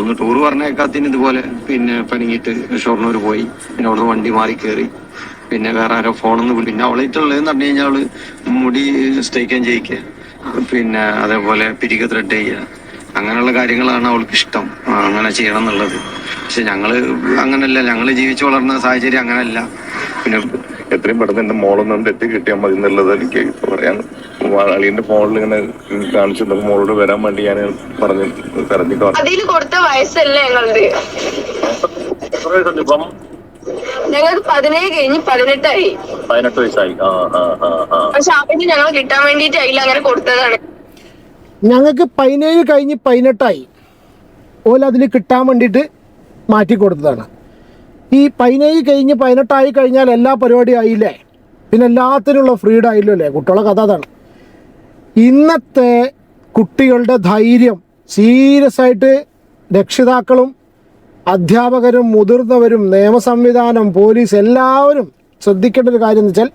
ഒന്ന് ടൂർ പറഞ്ഞേക്കാത്തിന് ഇതുപോലെ. പിന്നെ പണിങ്ങിട്ട് ഷൊർണൂർ പോയി. പിന്നെ അവിടുന്ന് വണ്ടി മാറി കയറി പിന്നെ വേറെ ആരോ ഫോണൊന്നും പിന്നെ അവളായിട്ടുള്ളതെന്ന് പറഞ്ഞു കഴിഞ്ഞാൽ അവൾ മുടി സ്റ്റേക്കാൻ ചെയ്യിക്കുക പിന്നെ അതേപോലെ പിരിക ത്രെഡ് ചെയ്യുക അങ്ങനെയുള്ള കാര്യങ്ങളാണ് അവൾക്ക് ഇഷ്ടം അങ്ങനെ ചെയ്യണം എന്നുള്ളത്. പക്ഷെ ഞങ്ങൾ അങ്ങനല്ല. ഞങ്ങൾ ജീവിച്ചു വളർന്ന സാഹചര്യം അങ്ങനല്ല. പിന്നെ എത്രയും പെട്ടെന്ന് എന്റെ മോളൊന്നും തെറ്റി കിട്ടിയാൽ മതി എന്നുള്ളത് എനിക്ക് പറയാൻ അളിയന്റെ ഫോണിൽ ഇങ്ങനെ കാണിച്ചു മോളോട് വരാൻ വേണ്ടി ഞാൻ പറഞ്ഞു പറഞ്ഞു. അതിൽ കൊടുത്ത വയസ്സല്ലേ ഞങ്ങളത് ഞങ്ങൾക്ക് പതിനേഴ് കഴിഞ്ഞ് പതിനെട്ടായി. പതിനെട്ട് വയസ്സായി. ആ ആ ആ ആ. പക്ഷെ അവന് ഞങ്ങൾ കിട്ടാൻ വേണ്ടിട്ട് അതിൽ അങ്ങനെ കൊടുത്തതാണ്. ഞങ്ങൾക്ക് പതിനേഴ് കഴിഞ്ഞ് പതിനെട്ടായി. ഓല അതിൽ കിട്ടാൻ വേണ്ടിയിട്ട് മാറ്റി കൊടുത്തതാണ്. ഈ പതിനേഴ് കഴിഞ്ഞ് പതിനെട്ടായി കഴിഞ്ഞാൽ എല്ലാ പരിപാടി ആയില്ലേ? പിന്നെ എല്ലാത്തിനുള്ള ഫ്രീഡം ആയില്ലോ അല്ലേ? കുട്ടികളെ കഥ അതാണ്. ഇന്നത്തെ കുട്ടികളുടെ ധൈര്യം സീരിയസ് ആയിട്ട് രക്ഷിതാക്കളും അധ്യാപകരും മുതിർന്നവരും നിയമസംവിധാനം പോലീസ് എല്ലാവരും ശ്രദ്ധിക്കേണ്ട ഒരു കാര്യം എന്ന് വെച്ചാൽ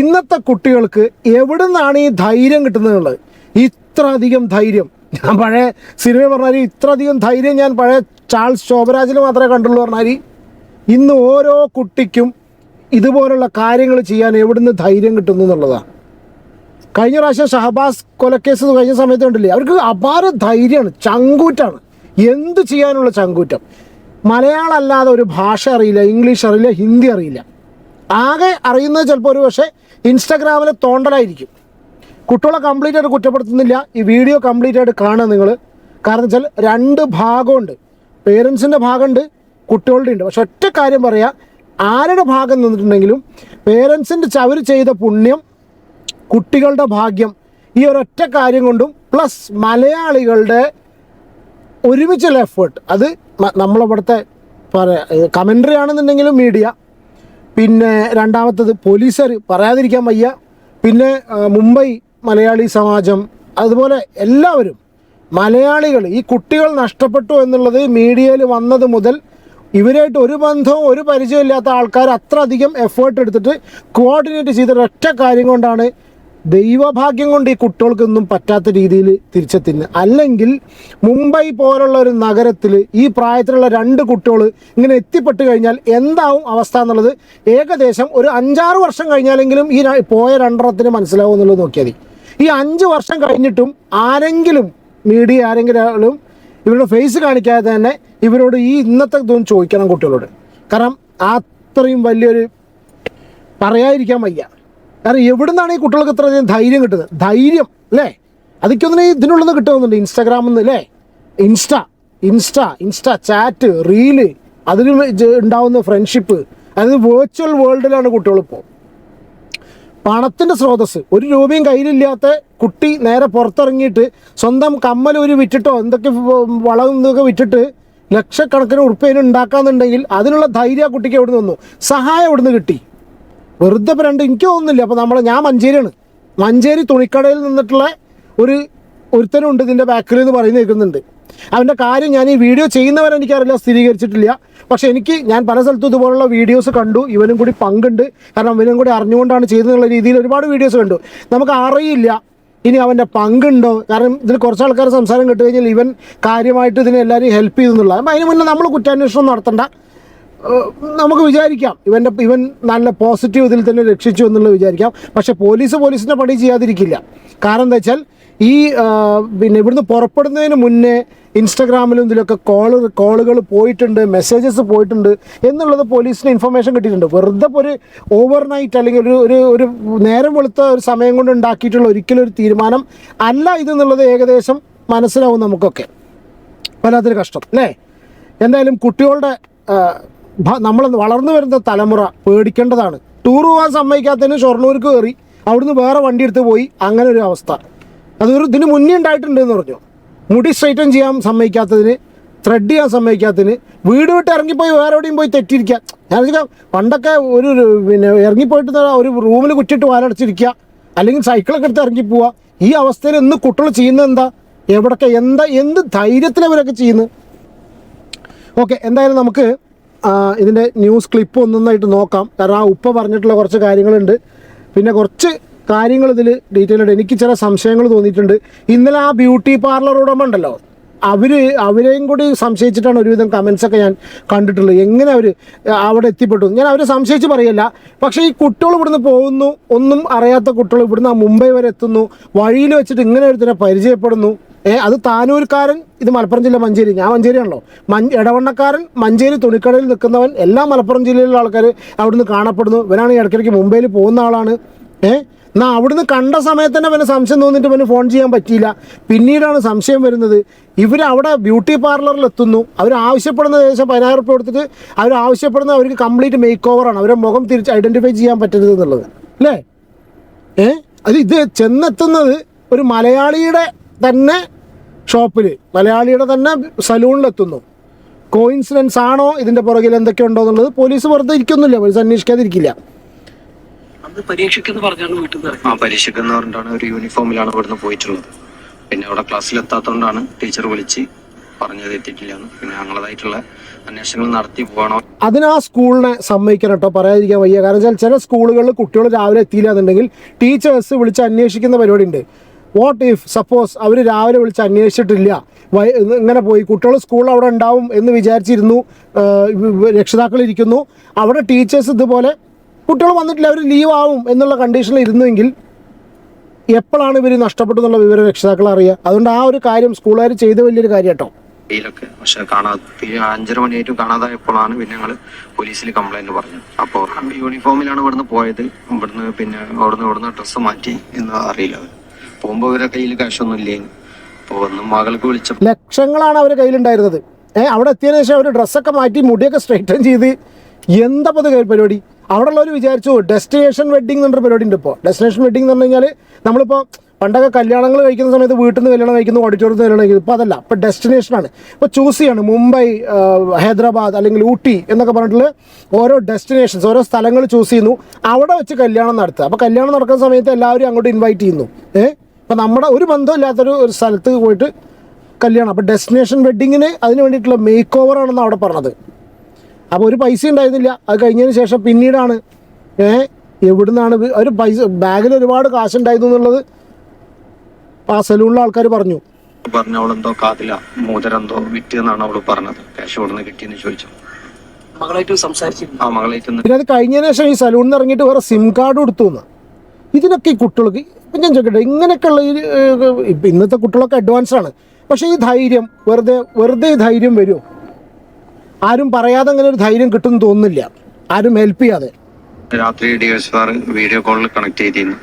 ഇന്നത്തെ കുട്ടികൾക്ക് എവിടെ നിന്നാണ് ഈ ധൈര്യം കിട്ടുന്നത് ഇത്ര അധികം ധൈര്യം. ഞാൻ പഴയ സിനിമ പറഞ്ഞാൽ ഇത്ര അധികം ധൈര്യം ഞാൻ പഴയ ചാൾസ് ശോഭരാജിന് മാത്രമേ കണ്ടുള്ളൂ പറഞ്ഞാൽ ഇന്ന് ഓരോ കുട്ടിക്കും ഇതുപോലുള്ള കാര്യങ്ങൾ ചെയ്യാൻ എവിടുന്ന് ധൈര്യം കിട്ടുന്നു എന്നുള്ളതാണ്. കഴിഞ്ഞ പ്രാവശ്യം ഷഹബാസ് കൊലക്കേസ് കഴിഞ്ഞ സമയത്ത് കണ്ടില്ലേ? അവർക്ക് അപാര ധൈര്യമാണ് ചങ്കൂറ്റാണ്. എന്ത് ചെയ്യാനുള്ള ചങ്കൂറ്റം? മലയാളം അല്ലാതെ ഒരു ഭാഷ അറിയില്ല ഇംഗ്ലീഷ് അറിയില്ല ഹിന്ദി അറിയില്ല. ആകെ അറിയുന്നത് ചിലപ്പോൾ ഒരു പക്ഷേ ഇൻസ്റ്റാഗ്രാമിലെ തോണ്ടലായിരിക്കും. കുട്ടികളെ കംപ്ലീറ്റ് ആയിട്ട് കുറ്റപ്പെടുത്തുന്നില്ല. ഈ വീഡിയോ കംപ്ലീറ്റ് ആയിട്ട് കാണുക നിങ്ങൾ. കാരണം വെച്ചാൽ രണ്ട് ഭാഗമുണ്ട്. പേരൻസിന്റെ ഭാഗമുണ്ട് കുട്ടികളുടെ ഉണ്ട്. പക്ഷെ ഒറ്റ കാര്യം പറയാം ആരുടെ ഭാഗം നിന്നിട്ടുണ്ടെങ്കിലും പേരൻസിന്റെ ചവർ ചെയ്ത പുണ്യം കുട്ടികളുടെ ഭാഗ്യം ഈ ഒരൊറ്റ കാര്യം കൊണ്ടും പ്ലസ് മലയാളികളുടെ ഒരുമിച്ചുള്ള എഫേർട്ട് അത് നമ്മളവിടുത്തെ കമന്ററി ആണെന്നുണ്ടെങ്കിലും മീഡിയ പിന്നെ രണ്ടാമത്തത് പോലീസുകാർ പറയാതിരിക്കാൻ വയ്യ. പിന്നെ മുംബൈ മലയാളി സമാജം അതുപോലെ എല്ലാവരും മലയാളികൾ ഈ കുട്ടികൾ നഷ്ടപ്പെട്ടു എന്നുള്ളത് മീഡിയയിൽ വന്നത് മുതൽ ഇവരായിട്ട് ഒരു ബന്ധവും ഒരു പരിചയമില്ലാത്ത ആൾക്കാർ അത്ര അധികം എഫേർട്ട് എടുത്തിട്ട് കോർഡിനേറ്റ് ചെയ്ത ഒറ്റ കാര്യം കൊണ്ടാണ് ദൈവഭാഗ്യം കൊണ്ട് ഈ കുട്ടികൾക്കൊന്നും പറ്റാത്ത രീതിയിൽ തിരിച്ചെത്തുന്നത്. അല്ലെങ്കിൽ മുംബൈ പോലുള്ള ഒരു നഗരത്തിൽ ഈ പ്രായത്തിലുള്ള രണ്ട് കുട്ടികൾ ഇങ്ങനെ എത്തിപ്പെട്ട് കഴിഞ്ഞാൽ എന്താവും അവസ്ഥ എന്നുള്ളത് ഏകദേശം ഒരു അഞ്ചാറ് വർഷം കഴിഞ്ഞാലെങ്കിലും ഈ പോയ രണ്ടെണ്ണത്തിന് മനസ്സിലാവും എന്നുള്ളത് നോക്കിയാൽ മതി. ഈ അഞ്ച് വർഷം കഴിഞ്ഞിട്ടും ആരെങ്കിലും മീഡിയ ആരെങ്കിലും ഇവരുടെ ഫേസ് കാണിക്കാതെ തന്നെ ഇവരോട് ഈ ഇന്നത്തെ ഇതൊന്നും ചോദിക്കണം കുട്ടികളോട്. കാരണം അത്രയും വലിയൊരു പറയാതിരിക്കാൻ വയ്യ. കാരണം എവിടുന്നാണ് ഈ കുട്ടികൾക്ക് ഇത്ര അധികം ധൈര്യം കിട്ടുന്നത്? ധൈര്യം അല്ലേ? അതൊക്കെ ഇതിനുള്ളിൽ കിട്ടുന്നുണ്ട്. ഇൻസ്റ്റാഗ്രാമിൽ നിന്ന് അല്ലേ? Insta insta insta chat reel അതിൽ ഉണ്ടാവുന്ന ഫ്രണ്ട്ഷിപ്പ് അതായത് വെർച്വൽ വേൾഡിലാണ് കുട്ടികളിപ്പോൾ പണത്തിന്റെ സ്രോതസ് ഒരു രൂപയും കയ്യിലില്ലാത്ത കുട്ടി നേരെ പുറത്തിറങ്ങിയിട്ട് സ്വന്തം കമ്മൽ ഒരു വിറ്റിട്ടോ എന്തൊക്കെ വളം എന്തൊക്കെ വിറ്റിട്ട് ലക്ഷക്കണക്കിന് ഉറുപ്പ്യന് ഉണ്ടാക്കാന്നുണ്ടെങ്കിൽ അതിനുള്ള ധൈര്യം ആ കുട്ടിക്ക് എവിടെ നിന്ന് വന്നു? സഹായം എവിടെ നിന്ന് കിട്ടി? വെറുതെ രണ്ട് എനിക്ക് തോന്നുന്നില്ല. അപ്പോൾ നമ്മൾ ഞാൻ മഞ്ചേരിയാണ്. മഞ്ചേരി തുണിക്കടയിൽ നിന്നിട്ടുള്ള ഒരു ഒരുത്തനുണ്ട് ഇതിന്റെ ബാക്കിൽ എന്ന് പറയുന്ന കേൾക്കുന്നുണ്ട്. അവന്റെ കാര്യം ഞാൻ ഈ വീഡിയോ ചെയ്യുന്നവരെ എനിക്കറിയില്ല സ്ഥിരീകരിച്ചിട്ടില്ല. പക്ഷെ എനിക്ക് ഞാൻ പല സ്ഥലത്തും ഇതുപോലുള്ള വീഡിയോസ് കണ്ടു ഇവനും കൂടി പങ്കുണ്ട്. കാരണം ഇവനും കൂടി അറിഞ്ഞുകൊണ്ടാണ് ചെയ്തെന്നുള്ള രീതിയിൽ ഒരുപാട് വീഡിയോസ് കണ്ടു. നമുക്ക് അറിയില്ല ഇനി അവന്റെ പങ്കുണ്ടോ. കാരണം ഇതിൽ കുറച്ച് ആൾക്കാർ സംസാരം കേട്ട് കഴിഞ്ഞാൽ ഇവൻ കാര്യമായിട്ട് ഇതിനെ എല്ലാവരും ഹെൽപ്പ് ചെയ്തെന്നുള്ളത് അപ്പം അതിന് മുന്നേ നമ്മൾ കുറ്റാന്വേഷണം നടത്തണ്ട. നമുക്ക് വിചാരിക്കാം ഇവന്റെ ഇവൻ നല്ല പോസിറ്റീവ് ഇതിൽ തന്നെ രക്ഷിച്ചു എന്നുള്ളത് വിചാരിക്കാം. പക്ഷേ പോലീസ് പോലീസിന്റെ പണി ചെയ്യാതിരിക്കില്ല. കാരണം എന്താ വെച്ചാൽ ഈ പിന്നെ ഇവിടുന്ന് പുറപ്പെടുന്നതിന് മുന്നേ ഇൻസ്റ്റാഗ്രാമിലും ഇതിലൊക്കെ കോൾ കോളുകൾ പോയിട്ടുണ്ട് മെസ്സേജസ് പോയിട്ടുണ്ട് എന്നുള്ളത് പോലീസിന് ഇൻഫർമേഷൻ കിട്ടിയിട്ടുണ്ട്. വെറുതെ ഒരു ഓവർ നൈറ്റ് അല്ലെങ്കിൽ ഒരു ഒരു ഒരു നേരം വെളുത്ത ഒരു സമയം കൊണ്ട് ഉണ്ടാക്കിയിട്ടുള്ള ഒരിക്കലും ഒരു തീരുമാനം അല്ല ഇതെന്നുള്ളത് ഏകദേശം മനസ്സിലാവും നമുക്കൊക്കെ. വല്ലാത്തൊരു കഷ്ടം അല്ലേ? എന്തായാലും കുട്ടികളുടെ നമ്മൾ വളർന്നു വരുന്ന തലമുറ പേടിക്കേണ്ടതാണ്. ടൂർ പോകാൻ സമ്മതിക്കാത്തതിന് ഷൊർണൂർക്ക് കയറി അവിടുന്ന് വേറെ വണ്ടി എടുത്ത് പോയി അങ്ങനെ ഒരു അവസ്ഥ. അതൊരു ഇതിന് മുന്നേ ഉണ്ടായിട്ടുണ്ട് എന്ന് പറഞ്ഞു. മുടി സ്ട്രൈറ്റൻ ചെയ്യാൻ സമ്മതിക്കാത്തതിന് ത്രെഡ് ചെയ്യാൻ സമ്മതിക്കാത്തതിന് വീട് വിട്ട് ഇറങ്ങിപ്പോയി വേറെ എവിടെയും പോയി തെറ്റിയിരിക്കുക. ഞാൻ പണ്ടൊക്കെ ഒരു പിന്നെ ഇറങ്ങിപ്പോയിട്ട് ഒരു റൂമിൽ കുറ്റിട്ട് വാലടച്ചിരിക്കുക. അല്ലെങ്കിൽ സൈക്കിളൊക്കെ എടുത്ത് ഇറങ്ങി പോവുക. ഈ അവസ്ഥയിൽ ഇന്ന് കുട്ടികൾ ചെയ്യുന്നത് എന്താ? എവിടൊക്കെ എന്താ? എന്ത് ധൈര്യത്തിൽ അവരൊക്കെ ചെയ്യുന്നത് ഓക്കെ എന്തായാലും നമുക്ക് ഇതിന്റെ ന്യൂസ് ക്ലിപ്പ് ഒന്നൊന്നായിട്ട് നോക്കാം. കാരണം ആ ഉപ്പ പറഞ്ഞിട്ടുള്ള കുറച്ച് കാര്യങ്ങളുണ്ട്. പിന്നെ കുറച്ച് കാര്യങ്ങൾ ഇതിൽ ഡീറ്റെയിൽ ആയിട്ട് എനിക്ക് ചില സംശയങ്ങൾ തോന്നിയിട്ടുണ്ട്. ഇന്നലെ ആ ബ്യൂട്ടി പാർലർ ഉടമ ഉണ്ടല്ലോ. അവർ അവരെയും കൂടി സംശയിച്ചിട്ടാണ് ഒരുവിധം കമൻസ് ഒക്കെ ഞാൻ കണ്ടിട്ടുള്ളത്. എങ്ങനെ അവർ അവിടെ എത്തിപ്പെട്ടു? ഞാൻ അവരെ സംശയിച്ച് പറയല്ല. പക്ഷേ ഈ കുട്ടികൾ ഇവിടുന്ന് പോകുന്നു. ഒന്നും അറിയാത്ത കുട്ടികൾ ഇവിടുന്ന് മുംബൈ വരെ എത്തുന്നു. വഴിയിൽ വെച്ചിട്ട് ഇങ്ങനെ ഒരുത്തിനെ പരിചയപ്പെടുന്നു. ഏ അത് താനൂർക്കാരൻ ഇത് മലപ്പുറം ജില്ല മഞ്ചേരി. ഞാൻ മഞ്ചേരിയാണല്ലോ. മഞ്ച് ഇടവണ്ണക്കാരൻ മഞ്ചേരി തുണിക്കടയിൽ നിൽക്കുന്നവൻ എല്ലാ മലപ്പുറം ജില്ലയിലുള്ള ആൾക്കാർ അവിടുന്ന് കാണപ്പെടുന്നു. ഇവനാണ് ഇടയ്ക്കിടയ്ക്ക് മുംബൈയിൽ പോകുന്ന ആളാണ്. ഏ എന്നാൽ അവിടുന്ന് കണ്ട സമയത്ത് തന്നെ പിന്നെ സംശയം തോന്നിയിട്ട് പിന്നെ ഫോൺ ചെയ്യാൻ പറ്റിയില്ല. പിന്നീടാണ് സംശയം വരുന്നത്. ഇവർ അവിടെ ബ്യൂട്ടി പാർലറിൽ എത്തുന്നു. അവർ ആവശ്യപ്പെടുന്ന ഏകദേശം പതിനായിരം റുപ്യ കൊടുത്തിട്ട് അവർ ആവശ്യപ്പെടുന്ന അവർക്ക് കംപ്ലീറ്റ് മേക്ക് ഓവറാണ് അവരെ മുഖം തിരിച്ച് ഐഡന്റിഫൈ ചെയ്യാൻ പറ്റരുത് എന്നുള്ളത്. അല്ലേ? ഏ? അത് ഇത് ചെന്നെത്തുന്നത് ഒരു മലയാളിയുടെ തന്നെ ഷോപ്പിൽ മലയാളിയുടെ തന്നെ സലൂണിലെത്തുന്നു കോയിൻസിഡൻസ് ആണോ? ഇതിന്റെ പുറകിൽ എന്തൊക്കെ ഉണ്ടോ എന്നുള്ളത് പോലീസ് വെറുതെ ഇരിക്കുന്നില്ല. പോലീസ് അന്വേഷിക്കാതിരിക്കില്ല. അന്ന് പരീക്ഷയ്ക്കെന്ന് പറഞ്ഞാണ് വീട്ടിൽ നിന്ന് ആ പരീക്ഷയ്ക്ക് എന്ന് പറഞ്ഞിട്ടാണ് ഒരു യൂണിഫോമിലാണ് ഇവിടുന്ന് പോയിട്ടുള്ളത്. പിന്നെ അവിടെ ക്ലാസ്സിൽ എത്താത്തതുകൊണ്ടാണ് ടീച്ചർ വിളിച്ച് പറഞ്ഞത് എത്തിയിട്ടില്ല എന്ന്. പിന്നെ ഞങ്ങളതായിട്ടുള്ള അന്വേഷണങ്ങൾ നടത്തി പോകണോ. അതിന് ആ സ്കൂളിനെ സമ്മതിക്കണം കേട്ടോ പറയാതിരിക്കാൻ വയ്യ. കാരണം വെച്ചാൽ ചില സ്കൂളുകളിൽ കുട്ടികൾ രാവിലെ എത്തിയില്ല എന്നുണ്ടെങ്കിൽ ടീച്ചേഴ്സ് വിളിച്ച് അന്വേഷിക്കുന്ന പരിപാടി ഉണ്ട് വാട്ട് ഇഫ് സപ്പോസ് അവർ രാവിലെ വിളിച്ച് അന്വേഷിച്ചിട്ടില്ല? വൈ ഇങ്ങനെ പോയി. കുട്ടികൾ സ്കൂൾ അവിടെ ഉണ്ടാവും എന്ന് വിചാരിച്ചിരുന്നു. രക്ഷിതാക്കൾ ഇരിക്കുന്നു. അവിടെ ടീച്ചേഴ്സ് ഇതുപോലെ കുട്ടികൾ വന്നിട്ടില്ല അവർ ലീവ് ആവും എന്നുള്ള കണ്ടീഷനിൽ ഇരുന്നുവെങ്കിൽ എപ്പോഴാണ് ഇവർ നഷ്ടപ്പെട്ടു എന്നുള്ള വിവരം രക്ഷിതാക്കൾ അറിയുക? അതുകൊണ്ട് ആ ഒരു കാര്യം സ്കൂളുകാർ ചെയ്ത വലിയൊരു കാര്യം കേട്ടോ പക്ഷെ കാണാത്ത അഞ്ചര മണിയായിട്ടും കാണാതായപ്പോഴാണ് പിന്നെ ഞങ്ങൾ പോലീസിൽ കംപ്ലൈന്റ് പറഞ്ഞത്. അപ്പോൾ യൂണിഫോമിലാണ് ഇവിടുന്ന് പോയത്. ഇവിടുന്ന് പിന്നെ അവിടുന്ന് ഇവിടുന്ന് ഡ്രസ്സ് മാറ്റി എന്ന് അറിയില്ല അവർ പോകുമ്പോൾ ഇവരെ കയ്യിൽ കാശൊന്നും ഒന്നും അപ്പോൾ ഒന്ന് മകൾക്ക് വിളിച്ച ലക്ഷങ്ങളാണ് അവരെ കയ്യിലുണ്ടായിരുന്നത്. ഏഹ് അവിടെ എത്തിയതിനു ശേഷം അവർ ഡ്രസ്സൊക്കെ മാറ്റി മുടിയൊക്കെ സ്ട്രൈറ്റൻ ചെയ്ത് എന്താ പൊതു പരിപാടി? അവിടെ ഉള്ളവർ വിചാരിച്ചു ഡെസ്റ്റിനേഷൻ വെഡിങ് എന്നൊരു പരിപാടി ഉണ്ട് ഇപ്പോൾ ഡെസ്റ്റിനേഷൻ വെഡിങ് എന്ന് പറഞ്ഞു കഴിഞ്ഞാൽ നമ്മളിപ്പോൾ പണ്ടൊക്കെ കല്യാണങ്ങൾ കഴിക്കുന്ന സമയത്ത് വീട്ടിൽ നിന്ന് കല്യാണം കഴിക്കുന്നു ഓഡിറ്റോറിയത്തിൽ കല്യാണം കഴിക്കുന്നു. ഇപ്പോൾ അതല്ല. ഇപ്പോൾ ഡെസ്റ്റിനേഷനാണ് ഇപ്പോൾ ചൂസ് ചെയ്യാണ്. മുംബൈ ഹൈദരാബാദ് അല്ലെങ്കിൽ ഊട്ടി എന്നൊക്കെ പറഞ്ഞിട്ടുള്ള ഓരോ ഡെസ്റ്റിനേഷൻസ് ഓരോ സ്ഥലങ്ങൾ ചൂസ് ചെയ്യുന്നു. അവിടെ വെച്ച് കല്യാണം നടത്തുക. അപ്പോൾ കല്യാണം നടക്കുന്ന സമയത്ത് എല്ലാവരും അങ്ങോട്ട് ഇൻവൈറ്റ് ചെയ്യുന്നു. ഏഹ് അപ്പോൾ നമ്മുടെ ഒരു ബന്ധമില്ലാത്തൊരു ഒരു സ്ഥലത്ത് പോയിട്ട് കല്യാണം. അപ്പോൾ ഡെസ്റ്റിനേഷൻ വെഡിങ്ങിന് അതിന് വേണ്ടിയിട്ടുള്ള മേക്ക് ഓവർ ആണെന്ന് അവിടെ പറഞ്ഞത്. അപ്പോൾ ഒരു പൈസ ഉണ്ടായിരുന്നില്ല. അത് കഴിഞ്ഞതിന് ശേഷം പിന്നീടാണ് ഏ എവിടുന്നാണ് ഒരു പൈസ ബാഗിൽ ഒരുപാട് കാശുണ്ടായിരുന്നു എന്നുള്ളത് ആ സലൂണിലെ ആൾക്കാർ പറഞ്ഞു. പറഞ്ഞ അവളെന്തോ കാതില മോതിരെന്തോ വിറ്റ് എന്നാണ് അവൾ പറഞ്ഞത്. ക്യാഷ് ഇവിടുന്ന് കിട്ടിയെന്ന് ചോദിച്ചു. മകളായിട്ട് ആ മകളായിട്ട് പിന്നെ അത് കഴിഞ്ഞതിന് ശേഷം ഈ സലൂണിൽ നിന്ന് ഇറങ്ങിയിട്ട് വേറെ സിം കാർഡ് കൊടുത്തു എന്ന്. ഇതിനൊക്കെ ഈ കുട്ടികൾക്ക് ഇപ്പം ഞാൻ ചോദിക്കട്ടെ ഇങ്ങനെയൊക്കെയുള്ള ഈ ഇന്നത്തെ കുട്ടികളൊക്കെ അഡ്വാൻസ് ആണ്. പക്ഷേ ഈ ധൈര്യം വെറുതെ വെറുതെ ധൈര്യം വരുമോ ആരും പറയാതെ അങ്ങനെ ഒരു ധൈര്യം കിട്ടും തോന്നുന്നില്ല. ആരും ഹെൽപ്പ് ചെയ്യാതെ. രാത്രി ഡി എസ് ആർ വീഡിയോ കോളിൽ കണക്ട് ചെയ്തിരുന്നു.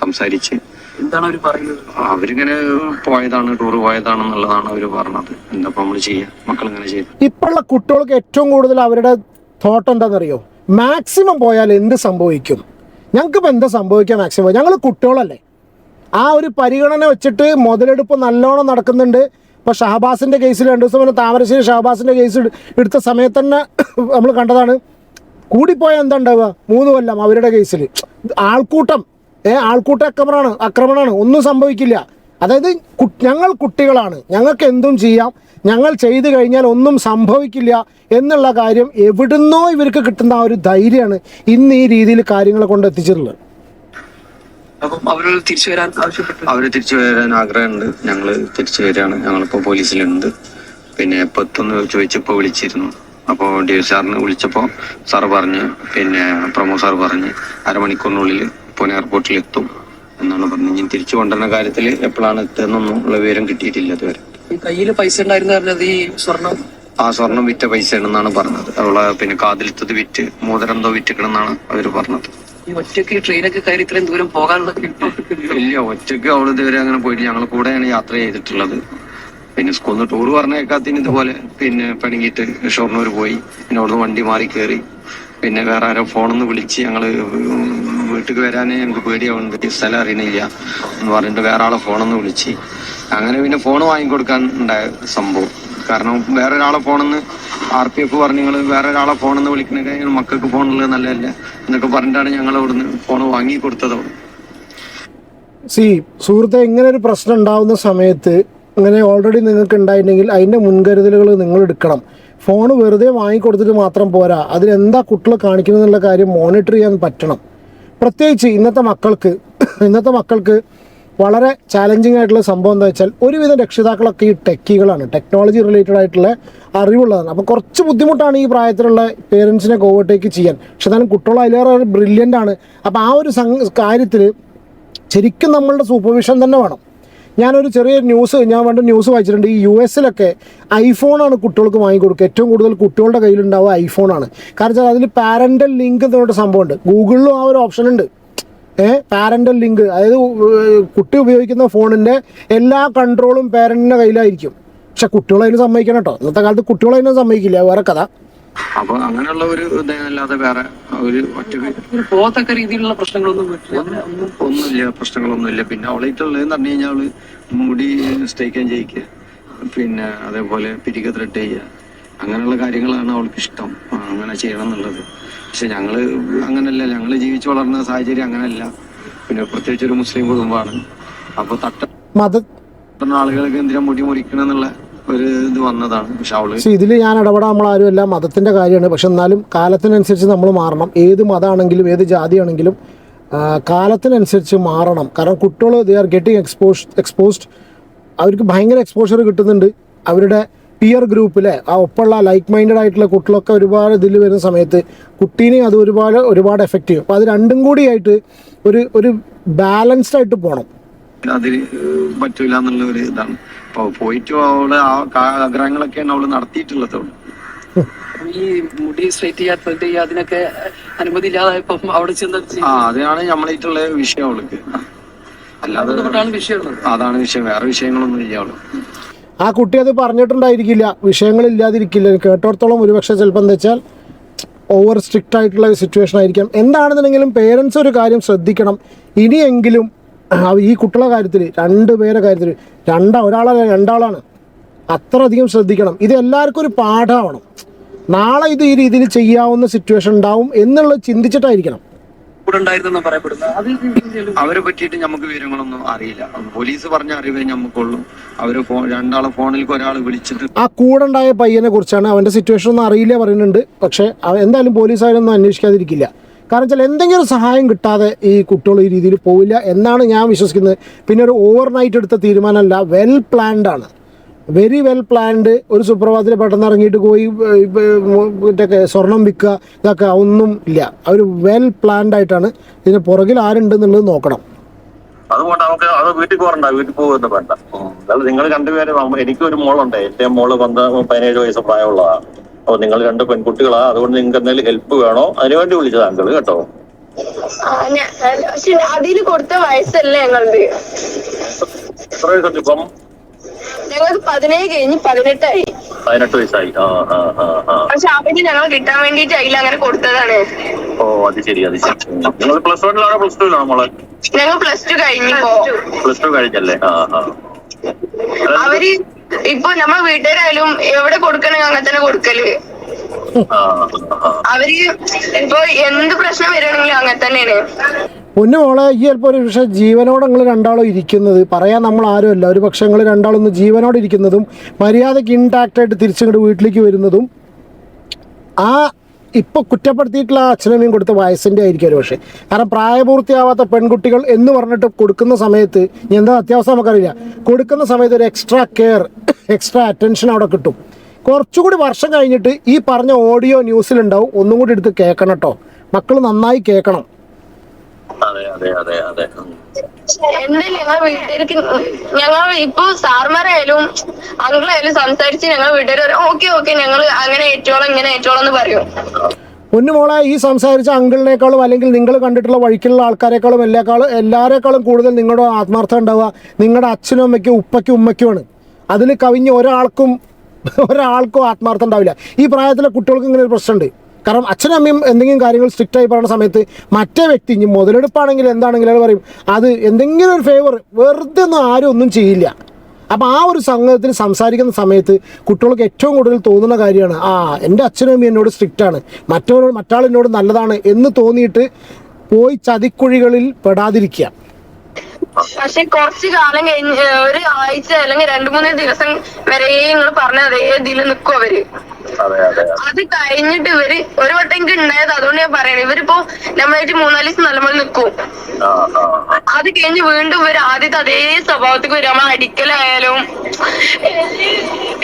സംസാരിച്ച്. എന്താണ് അവർ പറയുന്നത്? അവരിങ്ങനെ പോയതാണ് ടൂർ പോയതാണെന്നുള്ളതാണ് അവർ പറഞ്ഞത്. എന്താ നമ്മൾ ചെയ്യാ. മക്കൾ ഇങ്ങനെ ചെയ്തു ഇപ്പോഴുള്ള കുട്ടികൾക്ക് ഏറ്റവും കൂടുതൽ അവരുടെ തോട്ടം എന്താണെന്നറിയോ മാക്സിമം പോയാൽ എന്ത് സംഭവിക്കും? ഞങ്ങൾക്കിപ്പോൾ എന്താ സംഭവിക്കുക മാക്സിമം ഞങ്ങൾ കുട്ടികളല്ലേ. ആ ഒരു പരിഗണന വെച്ചിട്ട് മുതലെടുപ്പ് നല്ലോണം നടക്കുന്നുണ്ട്. ഇപ്പോൾ ഷഹബാസിന്റെ കേസിൽ രണ്ട് ദിവസം മുന്നേ താമരശ്ശേരി ഷഹബാസിന്റെ കേസ് എടുത്ത സമയത്ത് തന്നെ നമ്മൾ കണ്ടതാണ്. കൂടിപ്പോയാൽ എന്താ ഉണ്ടാവുക? മൂന്ന് കൊല്ലം അവരുടെ കേസിൽ. ആൾക്കൂട്ടം. ഏ ആൾക്കൂട്ട ആക്രമണമാണ് ആക്രമണമാണ് ഒന്നും സംഭവിക്കില്ല. അതായത് ഞങ്ങൾ കുട്ടികളാണ്. ഞങ്ങൾക്ക് എന്തും ചെയ്യാം. ഞങ്ങൾ ചെയ്തു കഴിഞ്ഞാൽ ഒന്നും സംഭവിക്കില്ല എന്നുള്ള കാര്യം എവിടുന്നോ ഇവർക്ക് കിട്ടുന്ന ആ ഒരു ധൈര്യമാണ് ഇന്ന് ഈ രീതിയിൽ കാര്യങ്ങളെ കൊണ്ട് എത്തിച്ചിട്ടുള്ളത്. അപ്പം അവരോട് തിരിച്ചു വരാൻ ആവശ്യപ്പെട്ടു. അവർ തിരിച്ചു വരാൻ ആഗ്രഹമുണ്ട്. ഞങ്ങൾ തിരിച്ചു വരികയാണ്. ഞങ്ങളിപ്പോ പോലീസിലുണ്ട്. പിന്നെ എപ്പോ എത്തുന്നു ചോദിച്ചപ്പോ വിളിച്ചിരുന്നു. അപ്പോൾ ഡി എസ് സാറിന് വിളിച്ചപ്പോൾ സാർ പറഞ്ഞു പിന്നെ പ്രമോ സാർ പറഞ്ഞ് അരമണിക്കൂറിനുള്ളിൽ പൂനെ എയർപോർട്ടിൽ എത്തും എന്നാണ് പറഞ്ഞത്. ഇനി തിരിച്ചു കൊണ്ടുവരുന്ന കാര്യത്തിൽ എപ്പോഴാണ് എത്തുന്നൊന്നും ഉള്ള വിവരം കിട്ടിയിട്ടില്ല ഇതുവരെ. ഈ കയ്യിൽ പൈസ ഉണ്ടായിരുന്നു പറഞ്ഞത് ഈ സ്വർണം? ആ സ്വർണം വിറ്റ പൈസ ആണെന്നാണ് പറഞ്ഞത്. അവളെ പിന്നെ കാതിലത്തത് വിറ്റ് മോതിരെന്തോ വിറ്റിക്കണമെന്നാണ് അവർ പറഞ്ഞത്. ഈ ട്രെയിനൊക്കെ കയറി ഇത്രയും ദൂരം പോകാനുള്ള ഇല്ല ഒറ്റയ്ക്ക് അവൾ ഇതുവരെ അങ്ങനെ പോയിട്ട് ഞങ്ങൾ കൂടെയാണ് യാത്ര ചെയ്തിട്ടുള്ളത്. പിന്നെ സ്കൂളിൽ നിന്ന് ടൂർ പറഞ്ഞേക്കാത്തിന് ഇതുപോലെ. പിന്നെ പണിങ്ങിട്ട് ഷൊർണൂർ പോയി. പിന്നെ അവിടുന്ന് വണ്ടി മാറി കയറി പിന്നെ വേറെ ആരോ ഫോണൊന്ന് വിളിച്ച് ഞങ്ങൾ വീട്ടിൽ വരാനേ ഞങ്ങൾക്ക് പേടിയാവുന്നുണ്ട്. സ്ഥലം അറിയണില്ല എന്ന് പറഞ്ഞിട്ട് വേറെ ആളെ ഫോണൊന്ന് വിളിച്ച്. അങ്ങനെ പിന്നെ ഫോൺ വാങ്ങിക്കൊടുക്കാൻ ഉണ്ടായ സംഭവം. കാരണം വേറെ ഒരാളെ ഫോണിൽ നിന്ന് ആർ പി എഫ് പറഞ്ഞു നിങ്ങൾ വേറെ ഒരാളെ ഫോണിൽ നിന്ന് വിളിക്കണ മക്കൾക്ക് ഫോണുള്ളത് നല്ലതല്ല എന്നൊക്കെ പറഞ്ഞിട്ടാണ് ഞങ്ങൾ അവിടുന്ന് ഫോൺ വാങ്ങി കൊടുത്തത് സി സുഹൃത്തെ ഇങ്ങനെ ഒരു പ്രശ്നം ഉണ്ടാവുന്ന സമയത്ത് അങ്ങനെ ഓൾറെഡി നിങ്ങൾക്ക് ഉണ്ടായിട്ടുണ്ടെങ്കിൽ അതിന്റെ മുൻകരുതലുകൾ നിങ്ങൾ എടുക്കണം. ഫോൺ വെറുതെ വാങ്ങിക്കൊടുത്തിട്ട് മാത്രം പോരാ. അതിനെന്താ കുട്ടികൾ കാണിക്കുന്നതെന്നുള്ള കാര്യം മോണിറ്റർ ചെയ്യാൻ പറ്റണം. പ്രത്യേകിച്ച് ഇന്നത്തെ മക്കൾക്ക് ഇന്നത്തെ മക്കൾക്ക് വളരെ ചാലഞ്ചിങ് ആയിട്ടുള്ള സംഭവം എന്താ വെച്ചാൽ ഒരുവിധം രക്ഷിതാക്കളൊക്കെ ഈ ടെക്കികളാണ് ടെക്നോളജി റിലേറ്റഡ് ആയിട്ടുള്ള അറിവുള്ളതാണ്. അപ്പോൾ കുറച്ച് ബുദ്ധിമുട്ടാണ് ഈ പ്രായത്തിലുള്ള പേരൻസിനെ ഓവർടേക്ക് ചെയ്യാൻ. പക്ഷെ എന്നാലും കുട്ടികൾ അതിലേറെ ബ്രില്യന്റ് ആണ്. അപ്പോൾ ആ ഒരു കാര്യത്തിൽ ശരിക്കും നമ്മളുടെ സൂപ്പർവിഷൻ തന്നെ വേണം. ഞാനൊരു ചെറിയ ന്യൂസ് ഞാൻ വേണ്ട ന്യൂസ് വായിച്ചിട്ടുണ്ട്. ഈ യു എസിലൊക്കെ ഐഫോണാണ് കുട്ടികൾക്ക് വാങ്ങിക്കൊടുക്കുക. ഏറ്റവും കൂടുതൽ കുട്ടികളുടെ കയ്യിലുണ്ടാവുക ഐഫോണാണ് കാരണം വെച്ചാൽ അതിൽ പാരന്റൽ ലിങ്ക് എന്ന് പറഞ്ഞിട്ട് സംഭവമുണ്ട്. ഗൂഗിളിലും ആ ഒരു ഓപ്ഷൻ ഉണ്ട്. പാരന്റൽ ലിങ്ക് അതായത് കുട്ടി ഉപയോഗിക്കുന്ന ഫോണിന്റെ എല്ലാ കൺട്രോളും പാരന്റിന്റെ കയ്യിലായിരിക്കും. പക്ഷെ കുട്ടികൾ അതിന് സമ്മതിക്കണം കേട്ടോ ഇന്നത്തെ കാലത്ത് കുട്ടികൾ അതിനെ സമ്മതിക്കില്ല. വേറെ കഥ. അപ്പൊ അങ്ങനെയുള്ള ഒരു ഇതല്ലാതെ വേറെ ഒരു ഒറ്റ പോകത്തക്ക രീതിയിലുള്ള പ്രശ്നങ്ങളൊന്നും വീട്ടിൽ അങ്ങനെ ഒന്നും ഒന്നുമില്ല. പ്രശ്നങ്ങളൊന്നുമില്ല. പിന്നെ അവളായിട്ടുള്ളതെന്ന് പറഞ്ഞു കഴിഞ്ഞാൽ അവൾ മുടി സ്റ്റേക്കാൻ ചെയ്യിക്കുക. പിന്നെ അതേപോലെ പിരിക്ക ത്രെഡ് ചെയ്യുക. അങ്ങനെയുള്ള കാര്യങ്ങളാണ് അവൾക്ക് ഇഷ്ടം. അങ്ങനെ ചെയ്യണം എന്നുള്ളത്. പക്ഷെ ഞങ്ങൾ അങ്ങനല്ല. ഞങ്ങൾ ജീവിച്ചു വളർന്ന സാഹചര്യം അങ്ങനല്ല. പിന്നെ പ്രത്യേകിച്ച് ഒരു മുസ്ലിം കുടുംബമാണ്. അപ്പൊ തട്ട ആളുകൾക്ക് എന്തിനാ മുടി മുറിക്കണം എന്നുള്ള ഒരു ഇത് വന്നതാണ്. പക്ഷെ അവൾ പക്ഷേ ഇതിൽ ഞാൻ ഇടപെടാൻ എല്ലാം മതത്തിന്റെ കാര്യമാണ്. പക്ഷെ എന്നാലും കാലത്തിനനുസരിച്ച് നമ്മൾ മാറണം. ഏത് മതമാണെങ്കിലും ഏത് ജാതിയാണെങ്കിലും കാലത്തിനനുസരിച്ച് മാറണം. കാരണം കുട്ടികൾ they are getting expose exposed അവർക്ക് ഭയങ്കര എക്സ്പോഷർ കിട്ടുന്നുണ്ട്. അവരുടെ പിയർ ഗ്രൂപ്പിലെ ആ ഒപ്പമുള്ള ലൈക്ക് മൈൻഡഡ് ആയിട്ടുള്ള കുട്ടികളൊക്കെ ഒരുപാട് ഇതിൽ വരുന്ന സമയത്ത് കുട്ടീനെ അത് ഒരുപാട് ഒരുപാട് എഫക്റ്റ് ചെയ്യും. അപ്പോൾ അത് രണ്ടും കൂടിയായിട്ട് ഒരു ഒരു ബാലൻസ്ഡ് ആയിട്ട് പോകണം അതിന് പറ്റൂല എന്നുള്ള ഒരു ഇതാണ്. അപ്പൊ പോയിട്ട് അവൾ ആ ആഗ്രഹങ്ങളൊക്കെയാണ് അവൾ നടത്തിയിട്ടുള്ളത്. ഈ മുടി സ്ട്രൈറ്റ് ചെയ്യാ അതിനൊക്കെ അനുമതി ഇല്ലാതായപ്പോ അവിടെ ചെന്ന് ആ അതാണ് നമ്മളായിട്ടുള്ള വിഷയം അവൾക്ക്. അല്ലാതെ അതാണ് വിഷയം. വേറെ വിഷയങ്ങളൊന്നും ഇല്ല അവൾ. ആ കുട്ടി അത് പറഞ്ഞിട്ടുണ്ടായിരിക്കില്ല. വിഷയങ്ങളില്ലാതിരിക്കില്ല. കേട്ടോടത്തോളം ഒരുപക്ഷെ ചിലപ്പോൾ എന്താ വെച്ചാൽ ഓവർ സ്ട്രിക്റ്റ് ആയിട്ടുള്ള ഒരു സിറ്റുവേഷൻ ആയിരിക്കാം. എന്താണെന്നുണ്ടെങ്കിലും പേരൻസ് ഒരു കാര്യം ശ്രദ്ധിക്കണം. ഇനിയെങ്കിലും ഈ കുട്ടികളുടെ കാര്യത്തിൽ രണ്ട് പേരുടെ കാര്യത്തിൽ രണ്ടാ ഒരാളല്ല രണ്ടാളാണ്. അത്ര അധികം ശ്രദ്ധിക്കണം. ഇത് എല്ലാവർക്കും ഒരു പാഠമാവണം. നാളെ ഇത് ഈ രീതിയിൽ ചെയ്യാവുന്ന സിറ്റുവേഷൻ ഉണ്ടാവും എന്നുള്ളത് ചിന്തിച്ചിട്ടായിരിക്കണം. കൂടെ ഉണ്ടായിരുന്നെന്ന് പറയപ്പെടുന്നത് അത് അവരെ പറ്റിയിട്ട് നമുക്ക് വിവരങ്ങളൊന്നും അറിയില്ല. പോലീസ് പറഞ്ഞ അറിവേ നമുക്കുള്ളൂ അവർ രണ്ടാളെ ഫോണിൽ ഒരാൾ വിളിച്ചിട്ട് ആ കൂടെ ഉണ്ടായ പയ്യനെ കുറിച്ചാണ് അവന്റെ സിറ്റുവേഷൻ ഒന്നും അറിയില്ല പറയുന്നുണ്ട്. പക്ഷെ എന്തായാലും പോലീസ് അതിനൊന്നും അന്വേഷിക്കാതിരിക്കില്ല. കാരണം വെച്ചാൽ എന്തെങ്കിലും ഒരു സഹായം കിട്ടാതെ ഈ കുട്ടികൾ ഈ രീതിയിൽ പോവില്ല എന്നാണ് ഞാൻ വിശ്വസിക്കുന്നത്. പിന്നെ ഒരു ഓവർനൈറ്റ് എടുത്ത തീരുമാനമല്ല വെൽ പ്ലാൻഡ് ആണ്. വെരി വെൽ പ്ലാൻഡ് ഒരു സുപ്രഭാതത്തിൽ പെട്ടെന്ന് ഇറങ്ങിയിട്ട് പോയി മറ്റേ സ്വർണം വിൽക്കുക ഇതൊക്കെ ഒന്നും ഇല്ല. അവർ വെൽ പ്ലാൻഡ് ആയിട്ടാണ്. ഇതിന് പുറകിൽ ആരുണ്ടെന്നുള്ളത് നോക്കണം. അതുകൊണ്ട് നമുക്ക് അത് വീട്ടിൽ പോകണ്ട വീട്ടിൽ പോകുമെന്ന് വേണ്ട. അതായത് നിങ്ങൾ രണ്ടുപേരും എനിക്കൊരു മോളുണ്ട്. എന്റെ മോൾ വന്ന് പതിനേഴ് വയസ്സ് പ്രായമുള്ളതാണ്. അപ്പൊ നിങ്ങൾ രണ്ട് പെൺകുട്ടികളാ. അതുകൊണ്ട് നിങ്ങൾക്ക് എന്തെങ്കിലും ഹെൽപ്പ് വേണോ? അതിനുവേണ്ടി വിളിച്ചത് അങ്കിൾ കേട്ടോ. അതിന് കൊടുത്ത വയസ്സല്ലേ ഞങ്ങളുടെ എത്ര വയസ്സുണ്ട് ഇപ്പം? ഞങ്ങൾക്ക് പതിനേഴ് കഴിഞ്ഞ് പതിനെട്ടായി. പതിനെട്ട് വയസ്സായി. ആ ആ ആ ആ. പക്ഷെ അവന് ഞങ്ങൾ കിട്ടാൻ വേണ്ടിട്ട് അതിൽ അങ്ങനെ കൊടുത്തതാണ്. ഓ അത് ശരി അത് ശരി. നിങ്ങൾ പ്ലസ് വണ്ണിലാണോ പ്ലസ് ടുവിലാണോ മോളെ? ഞങ്ങൾ പ്ലസ് ടു കഴിഞ്ഞിപ്പോ പ്ലസ് ടു കഴിഞ്ഞല്ലേ? ആ ആ. അവർ ഇപ്പൊ നമ്മളെ വീട്ടുകാരായാലും എവിടെ കൊടുക്കണെങ്കിൽ അങ്ങനെ തന്നെ കൊടുക്കൽ. ആ ആ. അവർ ഇപ്പൊ എന്ത് പ്രശ്നം വരികയാണെങ്കിലും അങ്ങനെ തന്നെയാണ്. പൊന്നു മോളെ ഈ ചിലപ്പോൾ ഒരു പക്ഷേ ജീവനോടെ നിങ്ങൾ രണ്ടാളും ഇരിക്കുന്നത്. പറയാൻ നമ്മൾ ആരുമല്ല. ഒരു പക്ഷേ നിങ്ങൾ രണ്ടാളൊന്ന് ജീവനോടെ ഇരിക്കുന്നതും മര്യാദയ്ക്ക് ഇൻടാക്റ്റായിട്ട് തിരിച്ചിങ്ങോട്ട് വീട്ടിലേക്ക് വരുന്നതും ആ ഇപ്പോൾ കുറ്റപ്പെടുത്തിയിട്ടുള്ള അച്ഛനമ്മയും കൊടുത്ത വയസ്സിന്റെ ആയിരിക്കും പക്ഷേ. കാരണം പ്രായപൂർത്തിയാവാത്ത പെൺകുട്ടികൾ എന്ന് പറഞ്ഞിട്ട് കൊടുക്കുന്ന സമയത്ത് എന്താ അത്യാവശ്യം നമുക്കറിയില്ല. കൊടുക്കുന്ന സമയത്ത് ഒരു എക്സ്ട്രാ കെയർ എക്സ്ട്രാ അറ്റൻഷൻ അവിടെ കിട്ടും. കുറച്ചുകൂടി വർഷം കഴിഞ്ഞിട്ട് ഈ പറഞ്ഞ ഓഡിയോ ന്യൂസിലുണ്ടാവും ഒന്നും കൂടി എടുത്ത് കേൾക്കണം കേട്ടോ. മക്കൾ നന്നായി കേൾക്കണം. അതെ അതെ ഞങ്ങൾ വീട്ടുകാർക്ക് ഞങ്ങൾ ഇപ്പൊ സാർമാരായാലും അങ്കിളായാലും സംസാരിച്ച് ഞങ്ങൾ വീട്ടുകാർ ഓക്കെ ഓക്കെ ഞങ്ങൾ അങ്ങനെ ഏറ്റോളം ഇങ്ങനെ ഏറ്റോളം എന്ന് പറയും. പൊന്നുമോളെ ഈ സംസാരിച്ച അങ്കിളിനേക്കാളും അല്ലെങ്കിൽ നിങ്ങൾ കണ്ടിട്ടുള്ള വഴിക്കുള്ള ആൾക്കാരെക്കാളും എല്ലാക്കാളും എല്ലാവരെക്കാളും കൂടുതൽ നിങ്ങളുടെ ആത്മാർത്ഥം ഉണ്ടാവുക. നിങ്ങളുടെ അച്ഛനും അമ്മയ്ക്കും ഉപ്പയ്ക്കും ഉമ്മയ്ക്കുമാണ്. അതിൽ കവിഞ്ഞ് ഒരാൾക്കും ഒരാൾക്കും ആത്മാർത്ഥം ഉണ്ടാവില്ല. ഈ പ്രായത്തിലെ കുട്ടികൾക്ക് ഇങ്ങനെ ഒരു പ്രശ്നമുണ്ട്. കാരണം അച്ഛനും അമ്മയും എന്തെങ്കിലും കാര്യങ്ങൾ സ്ട്രിക്റ്റ് ആയി പറയുന്ന സമയത്ത് മറ്റേ വ്യക്തി ഇനി മുതലെടുപ്പാണെങ്കിൽ എന്താണെങ്കിലും അയാൾ പറയും അത് എന്തെങ്കിലും ഒരു ഫേവർ വെറുതെ ഒന്നും ആരും ഒന്നും ചെയ്യില്ല. അപ്പോൾ ആ ഒരു സംഗതത്തിൽ സംസാരിക്കുന്ന സമയത്ത് കുട്ടികൾക്ക് ഏറ്റവും കൂടുതൽ തോന്നുന്ന കാര്യമാണ് ആ എന്റെ അച്ഛനും അമ്മയും എന്നോട് സ്ട്രിക്റ്റ് ആണ്. മറ്റവരോട് മറ്റാൾ എന്നോട് നല്ലതാണ് എന്ന് തോന്നിയിട്ട് പോയി ചതിക്കുഴികളിൽ പെടാതിരിക്കുക. പക്ഷെ കുറച്ച് കാലം കഴിഞ്ഞ് ഒരു ആഴ്ച അല്ലെങ്കിൽ രണ്ടു മൂന്ന് ദിവസം വരെ നിങ്ങൾ പറഞ്ഞ അതേ ഇതിൽ നിൽക്കും അവർ. അതെ അതെ. അത് കഴിഞ്ഞിട്ട് ഇവർ ഒരു വട്ടം എനിക്ക് ഉണ്ടായത് അതുകൊണ്ട് ഞാൻ പറയണേ ഇവരിപ്പോ നമ്മളായിട്ട് മൂന്നാൽ ദിവസം നല്ലപോലെ നിൽക്കും ആ ആ ആ. അത് കഴിഞ്ഞ് വീണ്ടും ഇവർ ആദ്യത്തെ അതേ സ്വഭാവത്തിൽ വരും. നമ്മൾ അടിക്കലായാലും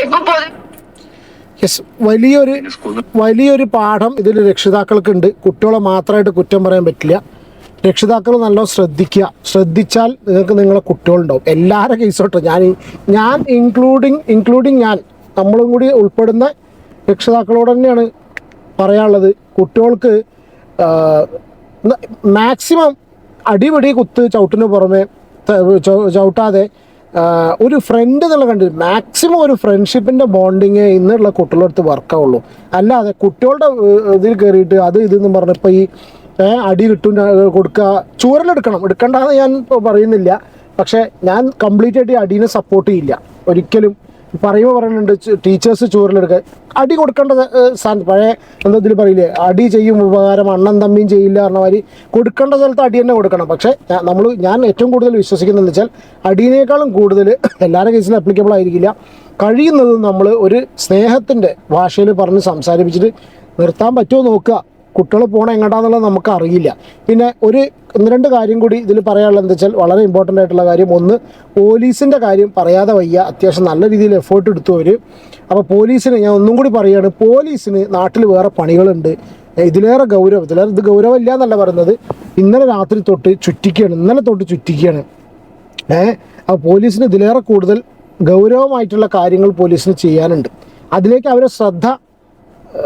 ഇപ്പൊ പൊതു യെസ് വലിയൊരു വലിയൊരു പാഠം ഇതിൽ രക്ഷിതാക്കൾക്കുണ്ട്. കുട്ടികളെ മാത്രമായിട്ട് കുറ്റം പറയാൻ പറ്റില്ല. രക്ഷിതാക്കൾ നല്ലോണം ശ്രദ്ധിക്കുക. ശ്രദ്ധിച്ചാൽ നിങ്ങൾക്ക് നിങ്ങളെ കുട്ടികളുണ്ടാവും. എല്ലാവരുടെ കേസോട്ടോ ഞാൻ ഞാൻ ഇൻക്ലൂഡിങ് ഇൻക്ലൂഡിങ് ഞാൻ. നമ്മളും കൂടി ഉൾപ്പെടുന്ന രക്ഷിതാക്കളോട് തന്നെയാണ് പറയാനുള്ളത്. കുട്ടികൾക്ക് മാക്സിമം അടിപിടി കുത്ത് ചവിട്ടിന് പുറമെ ചവിട്ടാതെ ഒരു ഫ്രണ്ട് എന്നുള്ള കണ്ടു മാക്സിമം ഒരു ഫ്രണ്ട്ഷിപ്പിന്റെ ബോണ്ടിങ് ഇന്നുള്ള കുട്ടികളുടെ അടുത്ത് വർക്കാവുള്ളൂ അല്ലാതെ കുട്ടികളുടെ ഇതിൽ കയറിയിട്ട് അത് ഇതെന്ന് പറഞ്ഞപ്പോൾ ഈ അടി കിട്ടും കൊടുക്കുക ചൂരലെടുക്കണം എടുക്കണ്ടെന്ന് ഞാൻ പറയുന്നില്ല. പക്ഷേ ഞാൻ കംപ്ലീറ്റ് ആയിട്ട് അടീനെ സപ്പോർട്ട് ചെയ്യില്ല. ഒരിക്കലും. പറയുമ്പോൾ പറയുന്നുണ്ട് ടീച്ചേഴ്സ് ചൂരലെടുക്കുക അടി കൊടുക്കേണ്ട സ്ഥാനത്ത് പഴയ എന്താ ഇതിൽ പറയില്ലേ? അടി ചെയ്യും ഉപകാരം അണ്ണൻ തമ്മിയും ചെയ്യില്ല പറഞ്ഞ മാതിരി. കൊടുക്കേണ്ട സ്ഥലത്ത് അടി തന്നെ കൊടുക്കണം. പക്ഷേ നമ്മൾ ഞാൻ ഏറ്റവും കൂടുതൽ വിശ്വസിക്കുന്നതെന്ന് വെച്ചാൽ അടിയേക്കാളും കൂടുതൽ എല്ലാവരുടെ കേസിലും അപ്ലിക്കബിൾ ആയിരിക്കില്ല. കഴിയുന്നത് നമ്മൾ ഒരു സ്നേഹത്തിന്റെ ഭാഷയിൽ പറഞ്ഞ് സംസാരിപ്പിച്ചിട്ട് നിർത്താൻ പറ്റുമോ നോക്കുക. കുട്ടികൾ പോകണം എങ്ങോട്ടാന്നുള്ളത് നമുക്ക് അറിയില്ല പിന്നെ ഒരു ഒന്ന് രണ്ട് കാര്യം കൂടി ഇതിൽ പറയാനുള്ളത് എന്താ വെച്ചാൽ വളരെ ഇമ്പോർട്ടന്റ് ആയിട്ടുള്ള കാര്യം. ഒന്ന് പോലീസിന്റെ കാര്യം പറയാതെ വയ്യ. അത്യാവശ്യം നല്ല രീതിയിൽ എഫേർട്ട് എടുത്തു അവർ അപ്പോൾ പോലീസിന് ഞാൻ ഒന്നും കൂടി പറയുകയാണ് പോലീസിന് നാട്ടിൽ വേറെ പണികളുണ്ട്. ഇതിലേറെ ഗൗരവം ഇതിലേറെ ഇത് ഗൗരവമില്ല എന്നല്ല പറയുന്നത്. ഇന്നലെ രാത്രി തൊട്ട് ചുറ്റിക്കുകയാണ് ഇന്നലെ തൊട്ട് ചുറ്റിക്കുകയാണ് ഏഹ് അപ്പോൾ പോലീസിന് ഇതിലേറെ കൂടുതൽ ഗൗരവമായിട്ടുള്ള കാര്യങ്ങൾ പോലീസിന് ചെയ്യാനുണ്ട്. അതിലേക്ക് അവരെ ശ്രദ്ധ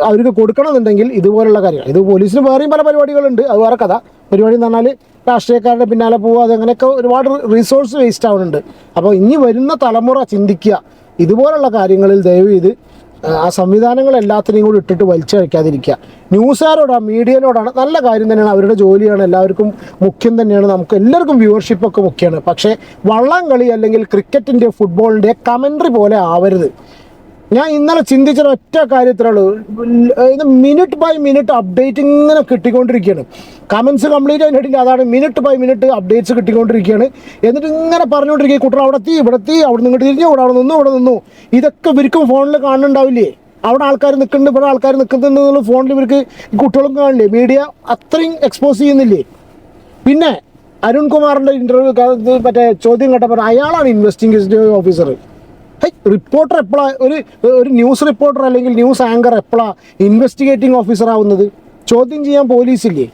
അവർക്ക് കൊടുക്കണമെന്നുണ്ടെങ്കിൽ ഇതുപോലുള്ള കാര്യങ്ങൾ. ഇത് പോലീസിന് വേറെയും പല പരിപാടികളുണ്ട്. അത് വേറെ കഥ. പരിപാടി എന്ന് പറഞ്ഞാൽ രാഷ്ട്രീയക്കാരുടെ പിന്നാലെ പോവുക അതങ്ങനെയൊക്കെ ഒരുപാട് റിസോഴ്സ് വേസ്റ്റ് ആവുന്നുണ്ട്. അപ്പോൾ ഇനി വരുന്ന തലമുറ ചിന്തിക്കുക. ഇതുപോലുള്ള കാര്യങ്ങളിൽ ദയവ് ചെയ്ത് ആ സംവിധാനങ്ങൾ എല്ലാത്തിനെയും കൂടി ഇട്ടിട്ട് വലിച്ചഴിക്കാതിരിക്കുക. ന്യൂസുകാരോടാണ് മീഡിയനോടാണ് നല്ല കാര്യം തന്നെയാണ്. അവരുടെ ജോലിയാണ് എല്ലാവർക്കും മുഖ്യം തന്നെയാണ്. നമുക്ക് എല്ലാവർക്കും വ്യൂവർഷിപ്പൊക്കെ മുഖ്യമാണ്. പക്ഷേ വള്ളം കളി അല്ലെങ്കിൽ ക്രിക്കറ്റിന്റെ ഫുട്ബോളിന്റെ കമൻട്രി പോലെ ആവരുത്. ഞാൻ ഇന്നലെ ചിന്തിച്ച ഒറ്റ കാര്യത്തിലുള്ളൂ ഇത് മിനിറ്റ് ബൈ മിനിറ്റ് അപ്ഡേറ്റ് ഇങ്ങനെ കിട്ടിക്കൊണ്ടിരിക്കുകയാണ്. കമൻസ് കംപ്ലീറ്റ് അതിനിടയിൽ അതാണ് മിനിറ്റ് ബൈ മിനിറ്റ് അപ്ഡേറ്റ്സ് കിട്ടിക്കൊണ്ടിരിക്കുകയാണ്. എന്നിട്ട് ഇങ്ങനെ പറഞ്ഞുകൊണ്ടിരിക്കുക കുട്ടർ അവിടെ എത്തി ഇവിടെ എത്തി അവിടെ നിന്ന് തിരിഞ്ഞു ഇവിടെ അവിടെ നിന്നു ഇവിടെ നിന്നു. ഇതൊക്കെ ഇവർക്കും ഫോണിൽ കാണുന്നുണ്ടാവില്ലേ? അവിടെ ആൾക്കാർ നിൽക്കുന്നുണ്ട് ഇവിടെ ആൾക്കാർ നിൽക്കുന്നുണ്ട് എന്നുള്ള ഫോണിൽ ഇവർക്ക് കുട്ടികളും കാണില്ലേ മീഡിയ അത്രയും എക്സ്പോസ് ചെയ്യുന്നില്ലേ? പിന്നെ അരുൺകുമാറിന്റെ ഇന്റർവ്യൂ മറ്റേ ചോദ്യം കേട്ടപ്പോൾ അയാളാണ് ഇൻവെസ്റ്റിംഗ് ഓഫീസർ ഹൈ റിപ്പോർട്ടർ എപ്പോഴാ ഒരു ഒരു ന്യൂസ് റിപ്പോർട്ടർ അല്ലെങ്കിൽ ന്യൂസ് ആങ്കർ എപ്പോഴാ ഇൻവെസ്റ്റിഗേറ്റിംഗ് ഓഫീസർ ആവുന്നത്? ചോദ്യം ചെയ്യാൻ പോലീസില്ലേ?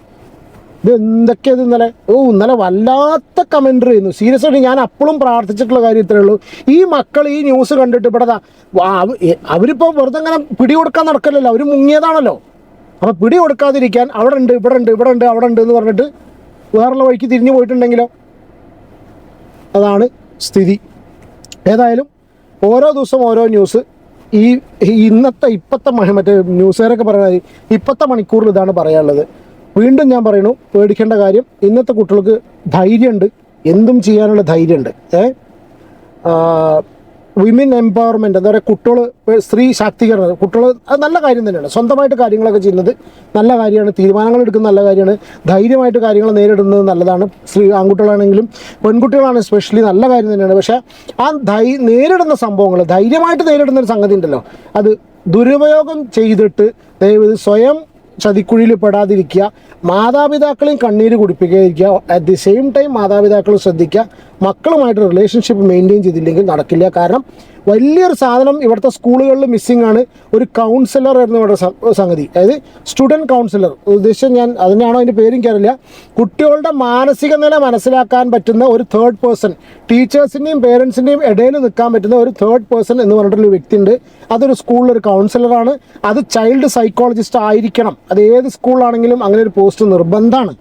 ഇത് എന്തൊക്കെയത് ഇന്നലെ? ഓ ഇന്നലെ വല്ലാത്ത കമന്റ് ചെയ്യുന്നു സീരിയസ് ആയിട്ട് ഞാൻ അപ്പോഴും പ്രാർത്ഥിച്ചിട്ടുള്ള കാര്യത്തിലേ ഉള്ളൂ. ഈ മക്കൾ ഈ ന്യൂസ് കണ്ടിട്ട് ഇവിടെ അവരിപ്പോൾ വെറുതെ പിടി കൊടുക്കാൻ നടക്കല്ലല്ലോ അവർ മുങ്ങിയതാണല്ലോ. അപ്പോൾ പിടി കൊടുക്കാതിരിക്കാൻ അവിടെ ഉണ്ട് ഇവിടെ ഉണ്ട് ഇവിടെ ഉണ്ട് അവിടെ ഉണ്ട് എന്ന് പറഞ്ഞിട്ട് വേറുള്ള വഴിക്ക് തിരിഞ്ഞു പോയിട്ടുണ്ടെങ്കിലോ? അതാണ് സ്ഥിതി. ഏതായാലും ഓരോ ദിവസം ഓരോ ന്യൂസ് ഈ ഇന്നത്തെ ഇപ്പത്തെ മണി മറ്റേ ന്യൂസുകാരൊക്കെ പറയുന്നത് ഇപ്പത്തെ മണിക്കൂറിൽ ഇതാണ് പറയാനുള്ളത്. വീണ്ടും ഞാൻ പറയുന്നു പേടിക്കേണ്ട കാര്യം ഇന്നത്തെ കുട്ടികൾക്ക് ധൈര്യമുണ്ട്. എന്തും ചെയ്യാനുള്ള ധൈര്യമുണ്ട്. ഏ? വിമൻ എംപവർമെന്റ് എന്താ പറയുക കുട്ടികൾ സ്ത്രീ ശാക്തീകരണം കുട്ടികൾ അത് നല്ല കാര്യം തന്നെയാണ്. സ്വന്തമായിട്ട് കാര്യങ്ങളൊക്കെ ചെയ്യുന്നത് നല്ല കാര്യമാണ് തീരുമാനങ്ങൾ എടുക്കുന്നത് നല്ല കാര്യമാണ് ധൈര്യമായിട്ട് കാര്യങ്ങൾ നേരിടുന്നത് നല്ലതാണ്. സ്ത്രീ ആൺകുട്ടികളാണെങ്കിലും പെൺകുട്ടികളാണ് സ്പെഷ്യലി നല്ല കാര്യം തന്നെയാണ്. പക്ഷേ ആ ധൈ നേരിടുന്ന സംഭവങ്ങൾ ധൈര്യമായിട്ട് നേരിടുന്ന ഒരു സംഗതി ഉണ്ടല്ലോ. അത് ദുരുപയോഗം ചെയ്തിട്ട് ദയവത് സ്വയം ചതിക്കുഴിയിൽ പെടാതിരിക്കുക മാതാപിതാക്കളെയും കണ്ണീര് കുടിപ്പിക്കാതിരിക്കുക അറ്റ് ദി സെയിം ടൈം മാതാപിതാക്കൾ ശ്രദ്ധിക്കുക മക്കളുമായിട്ട് റിലേഷൻഷിപ്പ് മെയിന്റെയിൻ ചെയ്തില്ലെങ്കിൽ നടക്കില്ല. കാരണം വലിയൊരു സാധനം ഇവിടുത്തെ സ്കൂളുകളിൽ മിസ്സിംഗ് ആണ്. ഒരു കൗൺസിലർ എന്ന് പറയുന്ന സംഗതി. അതായത് സ്റ്റുഡന്റ് കൗൺസിലർ ഉദ്ദേശിച്ച ഞാൻ അതിനാണോ അതിന്റെ പേരും കയറില്ല കുട്ടികളുടെ മാനസിക നില മനസ്സിലാക്കാൻ പറ്റുന്ന ഒരു തേർഡ് പേഴ്സൺ ടീച്ചേഴ്സിന്റെയും പേരൻസിന്റെയും ഇടയിൽ നിൽക്കാൻ പറ്റുന്ന ഒരു തേർഡ് പേഴ്സൺ എന്ന് പറഞ്ഞിട്ടുള്ള ഒരു വ്യക്തിയുണ്ട്. അതൊരു സ്കൂളിലൊരു കൗൺസിലറാണ് അത് ചൈൽഡ് സൈക്കോളജിസ്റ്റ് ആയിരിക്കണം. അത് ഏത് സ്കൂളിലാണെങ്കിലും അങ്ങനെ ഒരു പോസ്റ്റ് നിർബന്ധമാണ്.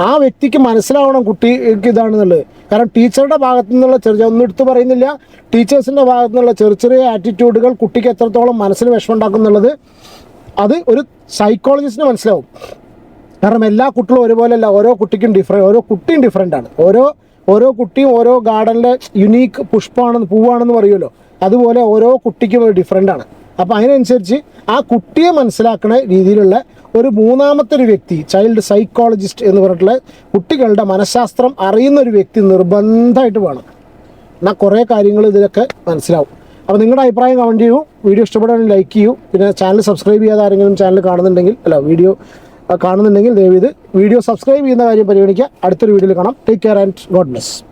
ആ വ്യക്തിക്ക് മനസ്സിലാവണം കുട്ടിക്ക് ഇതാണെന്നുള്ളത്. കാരണം ടീച്ചറുടെ ഭാഗത്തു നിന്നുള്ള ചെറിയ ഒന്നും എടുത്ത് പറയുന്നില്ല. ടീച്ചേഴ്സിന്റെ ഭാഗത്തു നിന്നുള്ള ചെറിയ ചെറിയ ആറ്റിറ്റ്യൂഡുകൾ കുട്ടിക്ക് എത്രത്തോളം മനസ്സിന് വിഷമം ഉണ്ടാക്കുന്നുള്ളത് അത് ഒരു സൈക്കോളജിസ്റ്റിന് മനസ്സിലാവും. കാരണം എല്ലാ കുട്ടികളും ഒരുപോലെയല്ല. ഓരോ കുട്ടിക്കും ഡിഫറെ ഓരോ കുട്ടിയും ഡിഫറെന്റ് ആണ്. ഓരോ ഓരോ കുട്ടിയും ഓരോ ഗാർഡനിലെ യുനീക്ക് പുഷ്പമാണെന്ന് പൂവാണെന്ന് പറയുമല്ലോ അതുപോലെ ഓരോ കുട്ടിക്കും ഡിഫറെന്റ് ആണ്. അപ്പോൾ അതിനനുസരിച്ച് ആ കുട്ടിയെ മനസ്സിലാക്കുന്ന രീതിയിലുള്ള ഒരു മൂന്നാമത്തെ ഒരു വ്യക്തി ചൈൽഡ് സൈക്കോളജിസ്റ്റ് എന്ന് പറഞ്ഞിട്ടുള്ള കുട്ടികളുടെ മനഃശാസ്ത്രം അറിയുന്ന ഒരു വ്യക്തി നിർബന്ധമായിട്ട് വേണം. എന്നാൽ കുറേ കാര്യങ്ങൾ ഇതിലൊക്കെ മനസ്സിലാവും. അപ്പോൾ നിങ്ങളുടെ അഭിപ്രായം കമന്റ് ചെയ്യൂ. വീഡിയോ ഇഷ്ടപ്പെടുകയാണെങ്കിൽ ലൈക്ക് ചെയ്യൂ. പിന്നെ ചാനൽ സബ്സ്ക്രൈബ് ചെയ്യാതെ ആരെങ്കിലും ചാനൽ കാണുന്നുണ്ടെങ്കിൽ അല്ല വീഡിയോ കാണുന്നുണ്ടെങ്കിൽ ദയവ് ഇത് വീഡിയോ സബ്സ്ക്രൈബ് ചെയ്യുന്ന കാര്യം പരിഗണിക്കുക. അടുത്തൊരു വീഡിയോയിൽ കാണാം. Take care and God bless